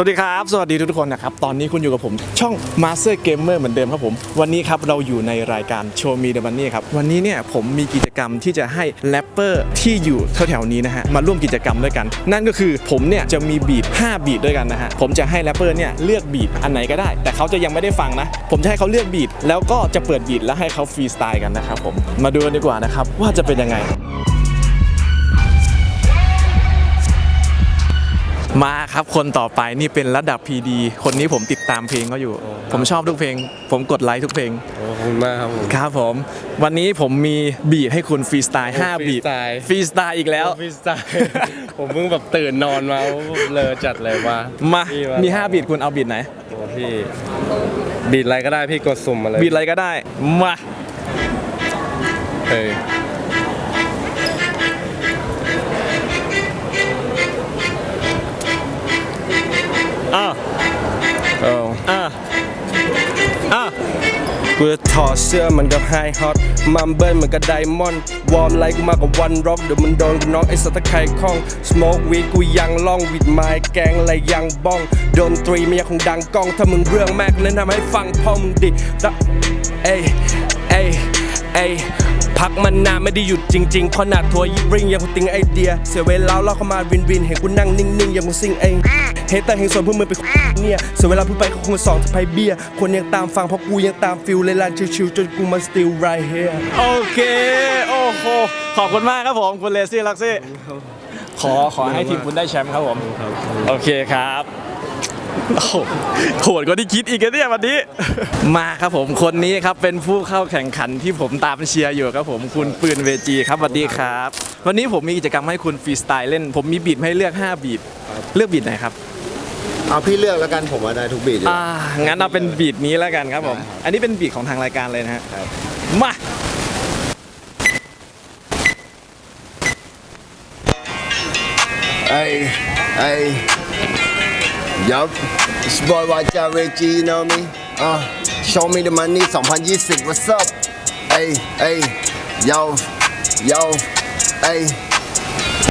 สวัสดีครับ สวัสดีทุกคนนะครับ ตอนนี้คุณอยู่กับผมช่อง Master Gamer เหมือนเดิมครับผม วันนี้ครับเราอยู่ในรายการ Show Me the Money ครับ วันนี้เนี่ยผมมีกิจกรรมที่จะให้แรปเปอร์ที่อยู่แถวๆนี้นะฮะ มาร่วมกิจกรรมด้วยกัน นั่นก็คือผมเนี่ยจะมีบีท5บีทด้วยกันนะฮะ ผมจะให้แรปเปอร์เนี่ยเลือกบีทอันไหนก็ได้ แต่เขาจะยังไม่ได้ฟังนะ ผมจะให้เขาเลือกบีทแล้วก็จะเปิดบีทแล้วให้เขาฟรีสไตล์กันนะครับผม มาดูกันดีกว่านะครับว่าจะเป็นยังไง มาครับคนต่อไปนี่เป็นระดับ PD คนนี้ผมติดตามเพลงเขาอยู่ ผมชอบทุกเพลง ผมกดไลค์ทุกเพลงขอบคุณมากครับผม ครับผม วันนี้ผมมีบีทให้คุณฟรีสไตล์โอ้5บีท freestyle ฟรีสไตล์อีกแล้วพี่สไตล์ ผมเพิ่งแบบตื่นนอนมาเลอจัดเลยว่า มาพี่มี 5 บีทคุณเอาบีทไหน โอ้พี่บีดอะไรก็ได้พี่กดสุ่มมาเลยบีทอะไรก็ได้ มาเฮ้ย อะโอ้อะ อะ กูจะถอดเสื้อเหมันกับไฮฮอตมัมเบิลเหมือนกับไดมอนด์วอร์มไลค์กูมากับวันร็อกเดี๋ยวมันโดนกูน็อกไอ้สัตว์ตะไคร่คล่องสโมกวีดกูยังล่องวิดไม้แกงอะไรยังบ้องดนตรีมันยังคงดังก้องถ้ามึงเรื่องแม่กแนะนำให้ฟังพ่อมึงดิแล้วเอ้ยเอ้ยเอ้ย พักมันนานไม่ได้หยุดจริงๆ เพราะหนักทัวร์ยิบริงยังคงติงไอเดีย เสียเวลาเราเข้ามาวินวินเห็นกูนั่งนิ่งๆยังคงซิงเองเฮตแต่เฮงส่วนพวกมึงไปเนี่ยเสียเวลาพูดไปเขาคงสองสะพายเบียร์คนยังตามฟังเพราะกูยังตามฟิลเลยลานชิวๆจนกูมา still right here โอเคโอ้โหขอบคุณมากครับผมคุณเลซี่ลักซี่ขอขอให้ทีมคุณได้แชมป์ครับผมโอเคครับ โอ้โหโหดกว่าที่คิดอีกนะเนี่ยวันนี้ มาครับผมคนนี้ครับเป็นผู้เข้าแข่งขันที่ผมตามเชียร์อยู่ครับผมคุณปืนเวจีครับสวัสดีครับ วันนี้ผมมีกิจกรรมให้คุณฟรีสไตล์เล่น ผมมีบีทให้เลือก 5 บีทเลือกบีทไหนครับเอาพี่เลือกแล้วกันผมว่าได้ทุกบีทอยู่อ่างั้นเอาเป็นบีทนี้แล้วกันครับผม อันนี้เป็นบีทของทางรายการเลยนะฮะมาไอ้ไอ้ ยับ It's boy วาจาเวจี you know me อะ show me the money 2020 what's up ไอ้ไอ้ยาวยาวไอ้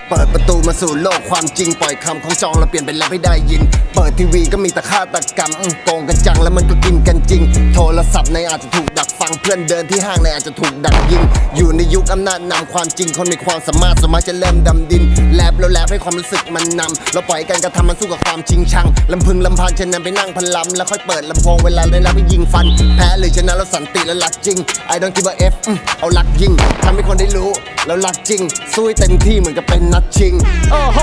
เปิดประตูมาสู่โลกความจริงปล่อยคำของจองแล้วเปลี่ยนเป็นแรปให้ได้ยิน เปิดทีวีก็มีแต่ฆาตกรรมโกงกันจังแล้วมันก็กินกันจริง โทรศัพท์ในอาจจะถูกดักฟังเพื่อนเดินที่ห้างในอาจจะถูกดักยิง อยู่ในยุคอำนาจนำความจริงคนมีความสามารถสามารถจะเริ่มดำดินแลบแล้วแลบให้ความรู้สึกมันนำเราปล่อยการกระทำมันสู้กับความชิงชังลำพึงลำพันเช่นนั้นไปนั่งพันลำแล้วค่อยเปิดลำโพงเวลาได้รับไปยิงฟัน แพ้หรือชนะแล้วสันติและรักจริง I don't give a F อื้อเอารักยิงทำให้คนได้รู้แล้วรักจริงสู้เต็มที่เหมือนกับเป็นนัดชิง โอ้โห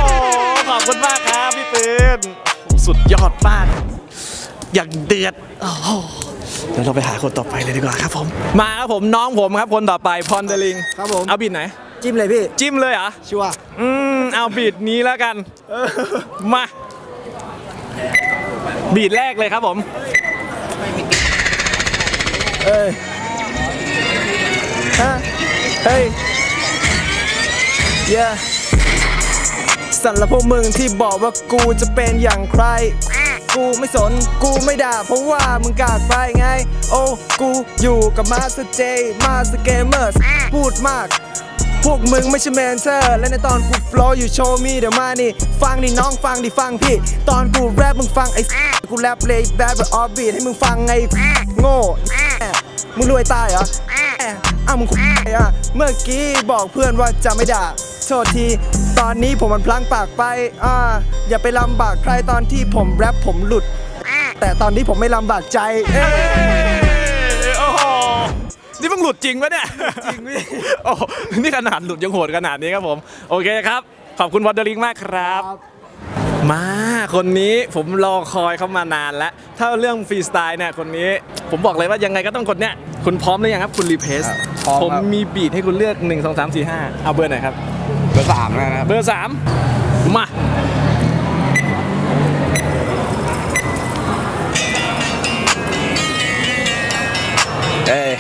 ขอบคุณมากครับพี่ปืนสุดยอดมาก อย่างเดือด โอ้โหเดี๋ยวเราไปหาคนต่อไปเลยดีกว่าครับผม มาครับผมน้องผมครับคนต่อไปพรเดลิงครับผม เอาบีดไหน จิ้มเลยพี่ จิ้มเลยเหรอ ชัวร์อืม เอาบีดนี้แล้วกัน มา บีดแรกเลยครับผม เอ้ยฮะเฮ้ยเย yeah. สำหรับพวกมึงที่บอกว่ากูจะเป็นอย่างใคร กูไม่สน กูไม่ด่าเพราะว่ามึงกาดไปไง โอ้ กูอยู่กับมาสเตอร์เจมาสเตอร์เกมเมอร์พูดมากพวกมึงไม่ใช่แมนเซอร์และในตอนกูโฟลว์อยู่โชว์มีเดี๋ยวมานี่ ฟังดิน้องฟังดิฟังพี่ ตอนกูแรปมึงฟังไอ้กูแรปเลยแบบแบบออฟบีทให้มึงฟังไงโง่มึงรวยตายเหรออ้าวมึงคุยอะเมื่อกี้บอกเพื่อนว่าจะไม่ด่า โทษที ตอนนี้ผมมันพลั้งปากไปอ่าอย่าไปลำบากใครตอนที่ผมแรปผมหลุด แต่ตอนนี้ผมไม่ลำบากใจเอ้ยโอ้โห นี่มึงหลุดจริงปะเนี่ย จริงพี่ โอ้โหนี่ขนาดหลุดยังโหดขนาดนี้ครับผม โอเคครับ ขอบคุณวอเดอริงมากครับ มาคนนี้ผมรอคอยเขามานานแล้ว ถ้าเรื่องฟรีสไตล์เนี่ยคนนี้ ผมบอกเลยว่ายังไงก็ต้องคนเนี้ย คุณพร้อมหรือยังครับ คุณรีเพสพร้อมผมครับมีบีทให้คุณเลือก 1 2 3 4 5 เอาเบอร์ไหนครับ เบอร์สามนะครับเบอร์3มาเอ้ย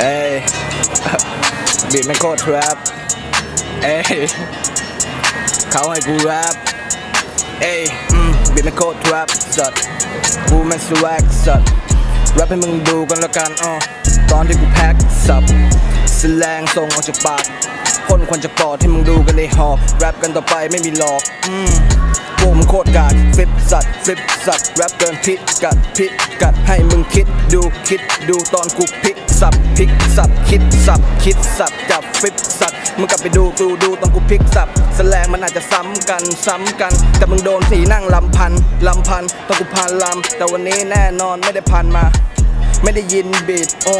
เอ้ยบีดไม่โคตรแรปเอ้ยเขาให้กูแรปเอ้ยอืมบีดไม่โคตรแรปสัตว์กูไม่สวักสัตว์แรป ให้มึงดูกันล้วกันอ๋อตอนที่กูแพ็คสับสแสลงส่งออกจากปากคนนควันจะปอดให้มึงดูกันในหอแรปกันต่อไปไม่มีหลอกอืมพวกมึงโคตรกาดฟลิปสัตว์ฟลิปสัตว์แรปเกินพิกัดพิกัดให้มึงคิดดูคิดดูตอนกูพลิกสับพลิกสับคิดสับคิดสับจับฟลิปสัตว์มึงกลับไปดูดูดูตอนกูพลิกสับแสลงมันอาจจะซ้ำกันซ้ำกัน แต่มึงโดนสีนั่งลำพันลำพันตอนกูพันลำแต่วันนี้แน่นอนไม่ได้พันมา ไม่ได้ยินบีทโอ้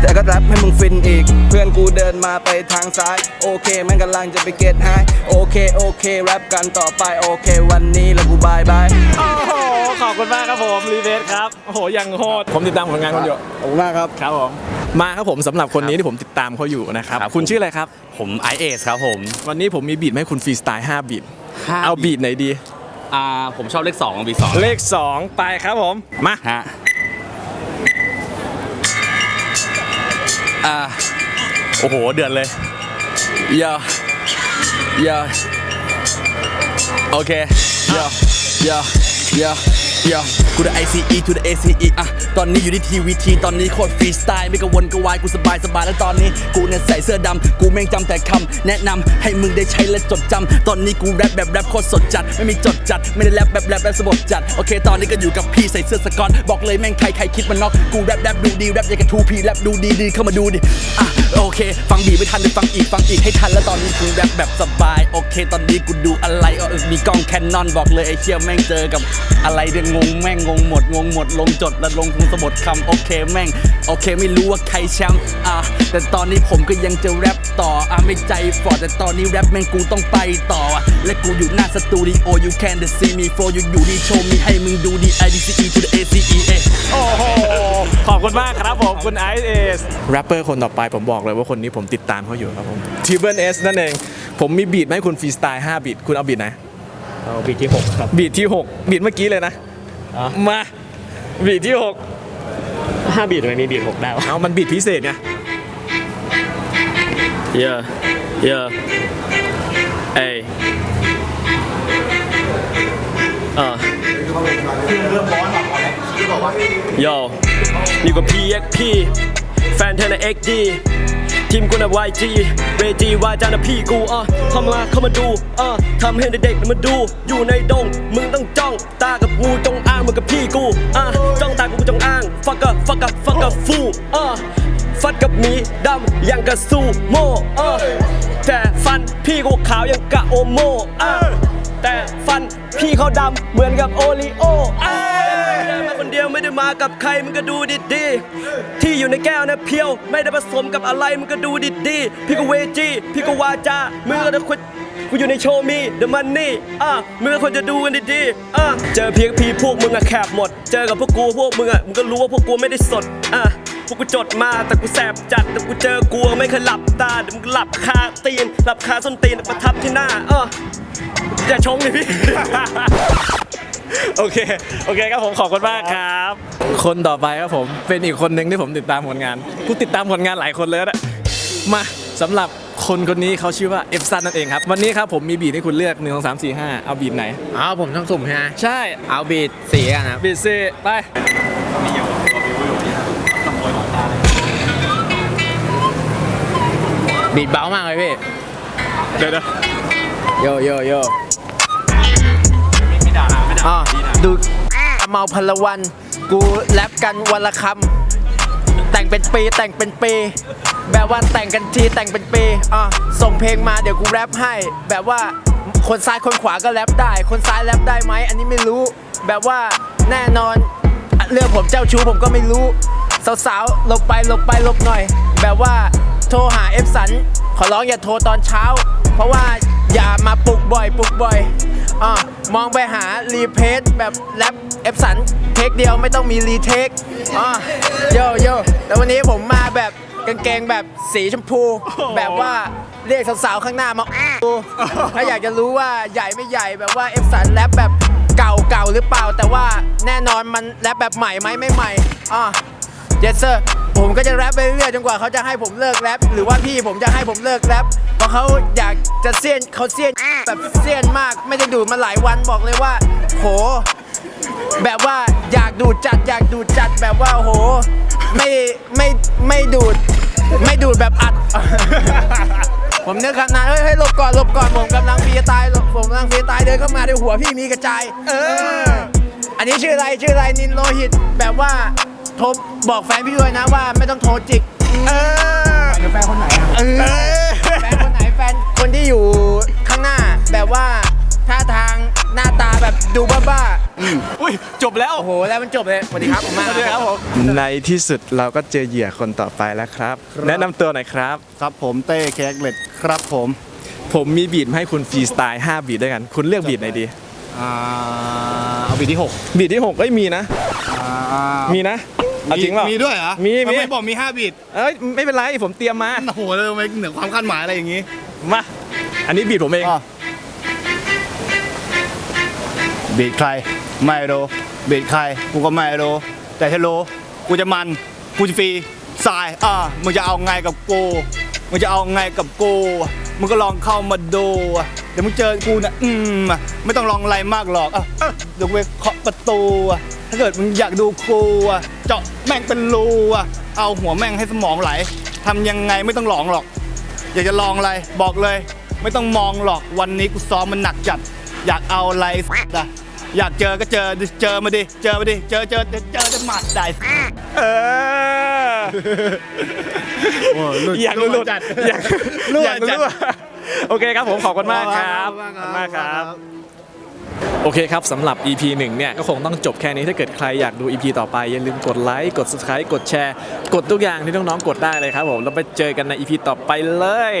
แต่ก็แรปให้มึงฟินอีก เพื่อนกูเดินมาไปทางซ้าย โอเคแม่งกำลังจะไปเกตไฮโอเค โอเค แรปกันต่อไป โอเค วันนี้แล้วกูบายบายโอ้โห ขอบคุณมากครับผมรีเวสครับ โอ้โหยังโหด ผมติดตามผลงานคุณอยู่ขอบคุณมากครับ ครับผม มาครับผมสำหรับคนนี้ที่ผมติดตามเขาอยู่นะครับครับคุณชื่ออะไรครับ ผมไอเอสครับผม วันนี้ผมมีบีทมาให้คุณฟรีสไตล์5บีทห้าเอาบีทไหนดี อ่า ผมชอบเลข2บีสองเลข 2 ไปครับผม มาฮะ อ่าโอ้โห เดือดเลยอย่าอย่าโอเคอย่าอย่าอย่า อย่ากูได้ ICE to the ACE อะ ตอนนี้อยู่ที่ทีวีทีตอนนี้โคตรฟรีสไตล์ ไม่กระวนกระวาย กูสบายสบายแล้วตอนนี้ กูเนี่ยใส่เสื้อดำ กูแม่งจำแต่คำแนะนำให้มึงได้ใช้และจดจำ ตอนนี้กูแรปแบบแรปโคตรสดจัด ไม่มีจดจัด ไม่ได้แรปแบบแรปแรปสบดจัด โอเค ตอนนี้ก็อยู่กับพี่ใส่เสื้อสกอต บอกเลยแม่งใครใครคิดมันน็อก กูแรปแรปดูดีแรปอย่างกับทูพีแรปดูดีดีเข้ามาดูดิ อะโอเค ฟังบีไม่ทันได้ฟังอีกฟังอีกให้ทันแล้วตอนนี้กูแรปแบบสบาย โอเค ตอนนี้กูดูอะไรเออมีกล้องแคนนอนบอกเลยไอ้เชี่ยแม่งเจอกับอะไรเดี๋ยวงงแม่งงงหมดงงหมดลงจดแล้วลงคงสะบดคำโอเคแม่งโอเคไม่รู้ว่าใครแชมป์อะแต่ตอนนี้ผมก็ยังจะแรปต่ออะไม่ใจฟอร์แต่ตอนนี้แรปแม่งกูต้องไปต่ออะและกูอยู่หน้าสตูดิโอ you can see me flow อยู่อยู่ดีโชว์มีให้มึงดูดี I D C E to the A C E A โอ้โหขอบคุณมากครับผมคุณไอซ์เอสแรปเปอร์คนต่อไปผมบอกเลยว่าคนนี้ผมติดตามเขาอยู่ครับผมทีเบิลเอสนั่นเอง ผมมีบีทมาให้คุณฟรีสไตล์5บีทคุณเอาบีทไหนเอาบีที่ 6 ครับ บีทที่ 6 บีทเมื่อกี้เลยนะ อ๋อมาบีทที่5บีททำไมมีบีท6ได้วะ6เอามันบีทพิเศษไง Yeah Yeah เอ้ยอ่าโยอยู่กับ PXP แฟนเธอใน XD ทีมกูนะ YG เวจีวาจานะพี่กูอะเข้ามาเข้ามาดูอะทำให้เด็กๆมาดู อยู่ในดง มึงต้องจ้อง ตากับงูจงอ้างมึงกับพี่กูอะจ้องตากูจงอ้างฟักกับฟักกับฟักกับฟูอะฟัดกับหมีดำอย่างกับซูโม่อะแต่ฟันพี่กูขาวอย่างกะโอโมอะแต่ฟันพี่เขาดำเหมือนกับโอริโออะ คนเดียวไม่ได้มากับใครมึงก็ดูดีๆที่อยู่ในแก้วนะเพียว ไม่ได้ผสมกับอะไรมึงก็ดูดีๆพี่ก็เวจีพี่ก็วาจามึงก็จะควรกูอยู่ในโชว์มีเดอะมันนี่อะมึงก็ควรจะดูกันดีๆอะเจอเพียงพีพวกมึงอะแคบหมด เจอกับพวกกูพวกมึงอะมึงก็รู้ว่าพวกกูไม่ได้สดอะพวกกูจดมาแต่กูแสบจัดแต่กูเจอกูไม่เคยหลับตาเดี๋ยวมึงหลับคาตีนหลับคาส้นตีนประทับที่หน้าอะอย่าชงดิพี่ โอเค โอเคครับผมขอบคุณมากครับ คนต่อไปครับผมเป็นอีกคนหนึ่งที่ผมติดตามผลงานกูติดตามผลงานหลายคนเลยนะมาสำหรับคนคนนี้เขาชื่อว่าเอฟซันนั่นเองครับ วันนี้ครับผมมีบีทให้คุณเลือก1 2 3 4 5 เอาบีทไหนอ๋อผมต้องสุ่มใช่ไหมใช่เอาบีดสีกันครับบีทซีไปบีดเบามากเลยพี่เดี๋ยวนะโยโยโย อ่าดูเมาพลวัน กูแรปกันวันละคำแต่งเป็นปีแต่งเป็นปี แบบว่าแต่งกันทีแต่งเป็นปีอะส่งเพลงมาเดี๋ยวกูแรปให้ แบบว่าคนซ้ายคนขวาก็แรปได้ คนซ้ายแรปได้ไหมอันนี้ไม่รู้ แบบว่าแน่นอนเรื่องผมเจ้าชู้ผมก็ไม่รู้ สาวๆหลบไปหลบไปหลบหน่อย แบบว่าโทรหาเอฟสันขอร้องอย่าโทรตอนเช้า เพราะว่าอย่ามาปลุกบ่อยปลุกบ่อย อ่ามองไปหารีเพสแบบแรปเอฟสันเทคเดียวไม่ต้องมีรีเทคอ่าโยโยแล้ววันนี้ผมมาแบบกางเกงแบบสีชมพู แบบว่าเรียกสาวๆข้างหน้ามาดูถ้าอยากจะรู้ว่าใหญ่ไม่ใหญ่แบบว่าเอฟสันแรปแบบเก่าเก่าหรือเปล่า แต่ว่าแน่นอนมันแรปแบบใหม่ไหมไม่ใหม่อ่า yes sir ผมก็จะแรปไปเรื่อยจนกว่าเขาจะให้ผมเลิกแรปหรือว่าพี่ผมจะให้ผมเลิกแรปเพราะเขาอยากจะเซียนเขาเซียนแบบเซียนมากไม่ได้ดูดมาหลายวันบอกเลยว่าโหแบบว่าอยากดูดจัดอยากดูดจัดแบบว่าโหไม่ไม่ไม่ดูด ไม่ดูดแบบอัด ผมนึกขนาดเฮ้ยเฮ้ยหลบก่อนหลบก่อนผมกำลังฟรีสไตล์ผมกำลังฟรีสไตล์เดินเข้ามาด้วยหัวพี่มีกระจาย เออ อันนี้ชื่ออะไรชื่ออะไรนินโลหิตแบบว่า โทรบอกแฟนพี่ด้วยนะว่าไม่ต้องโทรจิก เออแฟนคนไหนอะแฟนคนไหนแฟนคนที่อยู่ข้างหน้าแบบว่าท่าทางหน้าตาแบบดูบ้าๆอุ้ยจบแล้วโอ้โหแล้วมันจบเลยสวัสดีครับผมมากสวัสดีครับผม ในที่สุดเราก็เจอเหยื่อคนต่อไปแล้วครับ แนะนำตัวหน่อยครับ ครับผมเต้เค้กเล็ดครับผมผมมีบีทมาให้คุณฟรีสไตล์5บีทด้วยกัน คุณเลือกบีทไหนดี อ่าเอาบีที่หกบีทที่6เอ้ยมีนะ อ่ามีนะ เอาจริงเปล่ามีด้วยเหรอมีทำมีไมบอกมี5บีทเอ้ยไม่เป็นไรผมเตรียมมา โอ้โหเลยไม่เหนือความคาดหมายอะไรอย่างงี้มา อันนี้บีทผมเองอะบีทใคร ไม่รู้บีทใคร กูก็ไม่รู้แต่ถ้ารู้กูจะมัน กูจะฟรีสาย อะมึงจะเอาไงกับกู มึงจะเอาไงกับกู มึงก็ลองเข้ามาดูอะเดี๋ยวมึงเจอกูนะอืมอะไม่ต้องลองอะไรมากหรอกอะอะเดี๋ยวกูไปเคาะประตูอะ ถ้าเกิดมึงอยากดูกูอะเจาะแม่งเป็นรูอะเอาหัวแม่งให้สมองไหลทำยังไงไม่ต้องหลองหรอก อยากจะลองอะไรบอกเลย ไม่ต้องมองหรอกวันนี้กูซ้อมมันหนักจัด อยากเอาอะไรอะอยากเจอก็เจอเจอมาดิเจอมาดิเจอเจอเจอเจอจะหมัดได้เอออยากรู้หลุดอยากรั่วอยากรู้จัดรั่วโอเคครับผมขอบคุณมากครับขอบคุณมากครับ โอเคครับสำหรับ EP 1เนี่ยก็คงต้องจบแค่นี้ถ้าเกิดใครอยากดู EP ต่อไป อย่าลืมกดไลค์กด subscribe กดแชร์ กดทุกอย่างที่น้องๆกดได้เลยครับผมแล้วไปเจอกันใน EP ต่อไปเลย